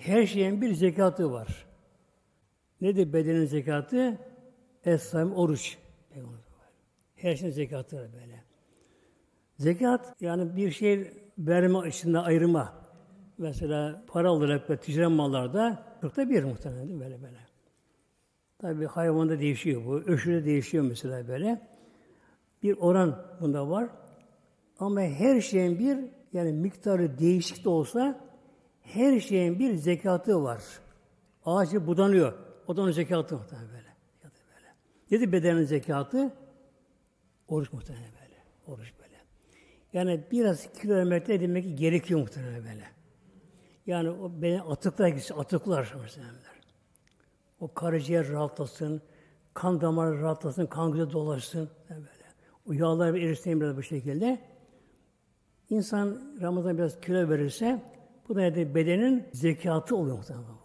Her şeyin bir zekatı var. Nedir bedenin zekatı? Es-Saim, oruç. Her şeyin zekatı var böyle. Zekat yani bir şey verme açısından ayırma. Mesela para olarak ve ticaret mallarda kırkta bir muhtemelen böyle böyle. Tabii hayvanda değişiyor bu. Öşürde değişiyor mesela böyle. Bir oran bunda var. Ama her şeyin bir yani miktarı değişik de olsa her şeyin bir zekatı var. Ağacı budanıyor. O da onun zekatı muhtemelen böyle. Böyle. Nedir bedenin zekatı? Oruç muhtemelen böyle. Oruç böyle. Yani biraz kilo vermekte edinmek gerekiyor muhtemelen böyle. Yani o beni atıklar gitsin, atıklar mesela. O karaciğer rahatlasın, kan damarı rahatlasın, kan güzel dolaşsın. Yani böyle. O yağlar erisin biraz bu şekilde. İnsan Ramazan biraz kilo verirse bu da nedir? bedenin zekatı oluyor muhtemelen.